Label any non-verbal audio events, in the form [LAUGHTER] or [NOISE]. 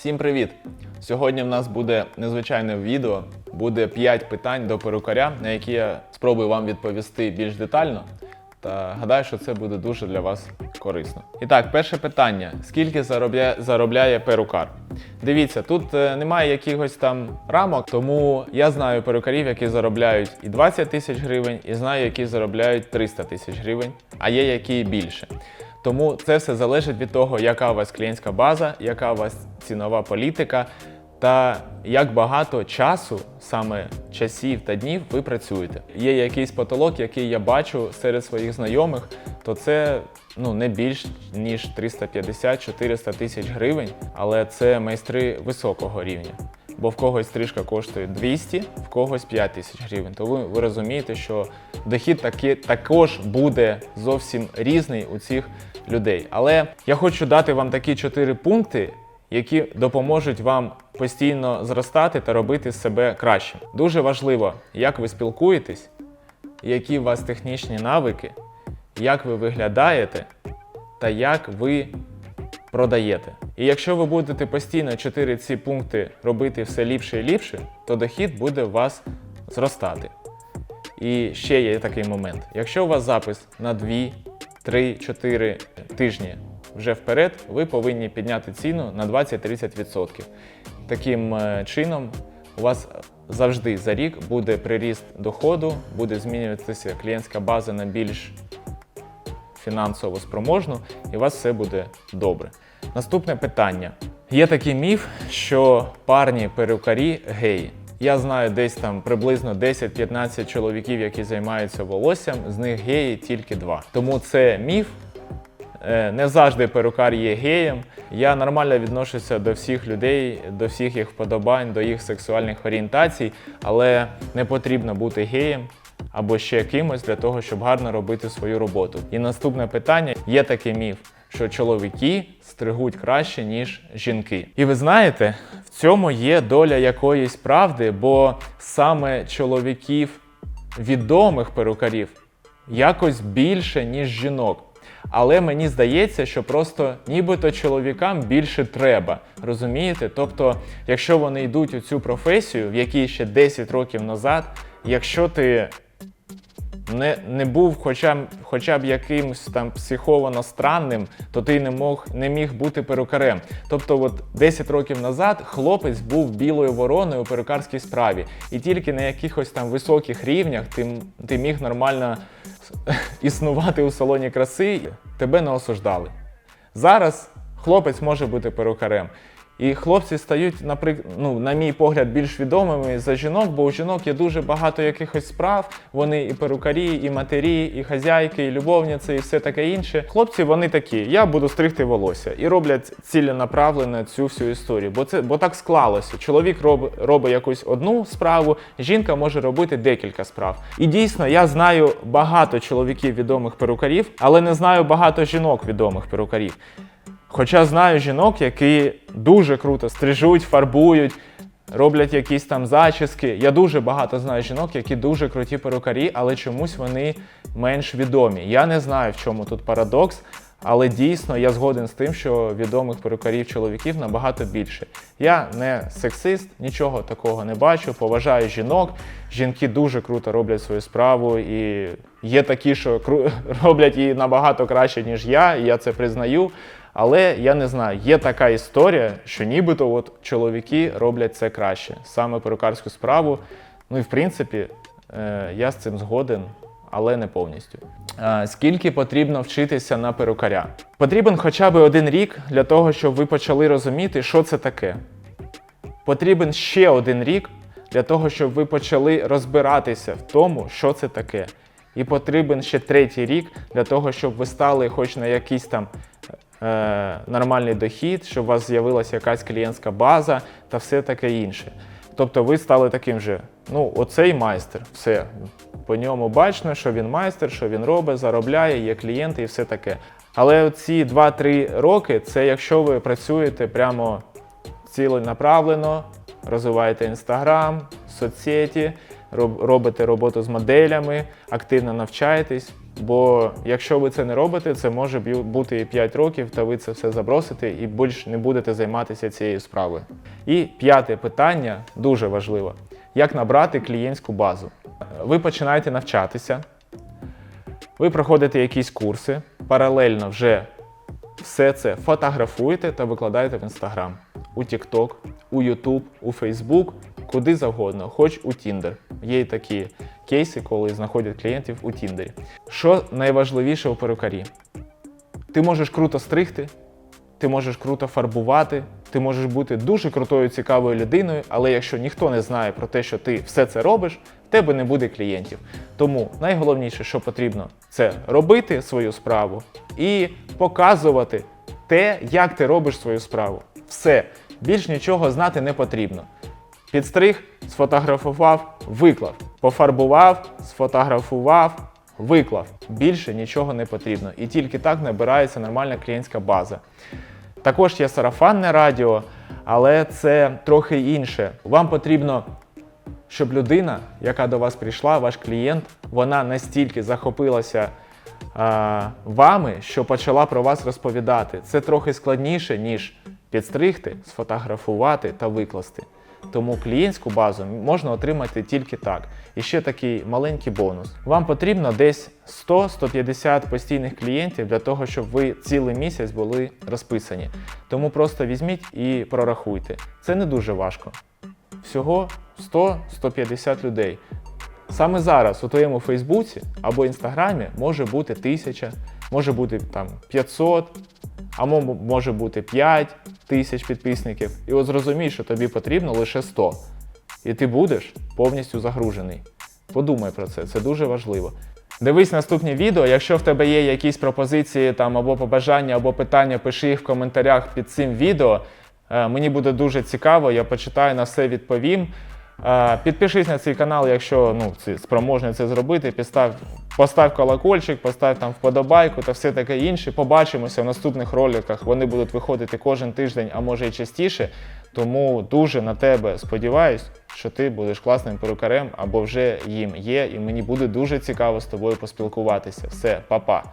Всім привіт! Сьогодні в нас буде незвичайне відео. Буде 5 питань до перукаря, на які я спробую вам відповісти більш детально. Та гадаю, що це буде дуже для вас корисно. І так, перше питання: скільки заробляє, заробляє перукар? Дивіться, тут е, немає якихось там рамок, тому я знаю перукарів, які заробляють і 20 тисяч гривень, і знаю, які заробляють 300 тисяч гривень, а є які більше. Тому це все залежить від того, яка у вас клієнтська база, яка у вас цінова політика, та як багато часу, саме часів та днів, ви працюєте. Є якийсь потолок, який я бачу серед своїх знайомих, то це ну не більш ніж 350-400 тисяч гривень, але це майстри високого рівня. Бо в когось стрижка коштує 200, в когось 5 тисяч гривень. То ви, ви розумієте, що дохід таки, також буде зовсім різний у цих людей. Але я хочу дати вам такі чотири пункти, які допоможуть вам постійно зростати та робити себе кращим. Дуже важливо, як ви спілкуєтесь, які у вас технічні навики, як ви виглядаєте та як ви продаєте. І якщо ви будете постійно чотири ці пункти робити все ліпше і ліпше, то дохід буде у вас зростати. І ще є такий момент. Якщо у вас запис на 2, 3, 4 тижні вже вперед, ви повинні підняти ціну на 20-30%. Таким е, чином, у вас завжди за рік буде приріст доходу, буде змінюватися клієнтська база на більш фінансово спроможну, і у вас все буде добре. Наступне питання. Є такий міф, що парні перукарі геї. Я знаю десь там приблизно 10-15 чоловіків, які займаються волоссям, з них геї тільки два. Тому це міф. Е, Не завжди перукар є геєм. Я нормально відношуся до всіх людей, до всіх їх вподобань, до їх сексуальних орієнтацій, але не потрібно бути геєм або ще кимось для того, щоб гарно робити свою роботу. І наступне питання: є такий міф, що чоловіки стригуть краще, ніж жінки. І ви знаєте, в цьому є доля якоїсь правди, бо саме чоловіків відомих перукарів якось більше, ніж жінок. Але мені здається, що просто нібито чоловікам більше треба. Розумієте? Тобто, якщо вони йдуть у цю професію, в якій ще 10 років назад, якщо ти не, не був хоча, хоча б якимось там психовано странним, то ти не мог не міг бути перукарем. Тобто, от 10 років назад хлопець був білою вороною у перукарській справі, і тільки на якихось там високих рівнях ти, ти міг нормально [LAUGHS] існувати у салоні краси, тебе не осуждали. Зараз хлопець може бути перукарем. І хлопці стають, наприклад, ну, на мій погляд, більш відомими за жінок, бо у жінок є дуже багато якихось справ. Вони і перукарі, і матері, і хазяйки, і любовниці, і все таке інше. Хлопці вони такі: я буду стригти волосся і роблять ціленаправлено цю всю історію. Бо це бо так склалося. Чоловік роб, робить якусь одну справу, жінка може робити декілька справ. І дійсно, я знаю багато чоловіків відомих перукарів, але не знаю багато жінок відомих перукарів. Хоча знаю жінок, які дуже круто стрижуть, фарбують, роблять якісь там зачіски. Я дуже багато знаю жінок, які дуже круті перукарі, але чомусь вони менш відомі. Я не знаю, в чому тут парадокс, але дійсно я згоден з тим, що відомих перукарів чоловіків набагато більше. Я не сексист, нічого такого не бачу. Поважаю жінок. Жінки дуже круто роблять свою справу, і є такі, що [LAUGHS] роблять її набагато краще, ніж я, і я це признаю. Але я не знаю, є така історія, що нібито от чоловіки роблять це краще, саме перукарську справу. Ну і в принципі, е, я з цим згоден, але не повністю. Скільки потрібно вчитися на перукаря? Потрібен хоча б один рік для того, щоб ви почали розуміти, що це таке. Потрібен ще один рік для того, щоб ви почали розбиратися в тому, що це таке. І потрібен ще третій рік для того, щоб ви стали хоч на якийсь там нормальний дохід, щоб у вас з'явилася якась клієнтська база та все таке інше. Тобто ви стали таким же, ну, оцей майстер, все. По ньому бачно, що він майстер, що він робить, заробляє, є клієнти і все таке. Але ці 2-3 роки це якщо ви працюєте прямо ціленаправлено, розвиваєте інстаграм, соцсеті, робите роботу з моделями, активно навчаєтесь. Бо якщо ви це не робите, це може бути і 5 років, та ви це все забросите і більш не будете займатися цією справою. І п'яте питання дуже важливо: як набрати клієнтську базу? Ви починаєте навчатися, ви проходите якісь курси, паралельно вже все це фотографуєте та викладаєте в Instagram, у TikTok, у YouTube, у Facebook, куди завгодно, хоч у Tinder. Є і такі кейси, коли знаходять клієнтів у Тіндері. Що найважливіше у перукарі? Ти можеш круто стригти, ти можеш круто фарбувати, ти можеш бути дуже крутою цікавою людиною, але якщо ніхто не знає про те, що ти все це робиш, в тебе не буде клієнтів. Тому найголовніше, що потрібно, це робити свою справу і показувати те, як ти робиш свою справу. Все, більш нічого знати не потрібно. Підстриг, сфотографував, виклав. Пофарбував, сфотографував, виклав. Більше нічого не потрібно. І тільки так набирається нормальна клієнтська база. Також є сарафанне радіо, але це трохи інше. Вам потрібно, щоб людина, яка до вас прийшла, ваш клієнт, вона настільки захопилася а, вами, що почала про вас розповідати. Це трохи складніше, ніж підстригти, сфотографувати та викласти. Тому клієнтську базу можна отримати тільки так. І ще такий маленький бонус. Вам потрібно десь 100-150 постійних клієнтів для того, щоб ви цілий місяць були розписані. Тому просто візьміть і прорахуйте. Це не дуже важко. Всього 100-150 людей. Саме зараз у твоєму Фейсбуці або Інстаграмі може бути 1000, може бути там 500, а може бути 5 тисяч підписників. І от зрозумій, що тобі потрібно лише 100. І ти будеш повністю загружений. Подумай про це, це дуже важливо. Дивись наступні відео. Якщо в тебе є якісь пропозиції там або побажання, або питання, пиши їх в коментарях під цим відео. Е, Мені буде дуже цікаво, я почитаю на все відповім. Е, Підпишись на цей канал, якщо ну, спроможний це зробити. Постав, постав колокольчик, постав там вподобайку та все таке інше. Побачимося в наступних роликах. Вони будуть виходити кожен тиждень, а може і частіше. Тому дуже на тебе сподіваюсь, що ти будеш класним перукарем або вже їм є. І мені буде дуже цікаво з тобою поспілкуватися. Все, па-па.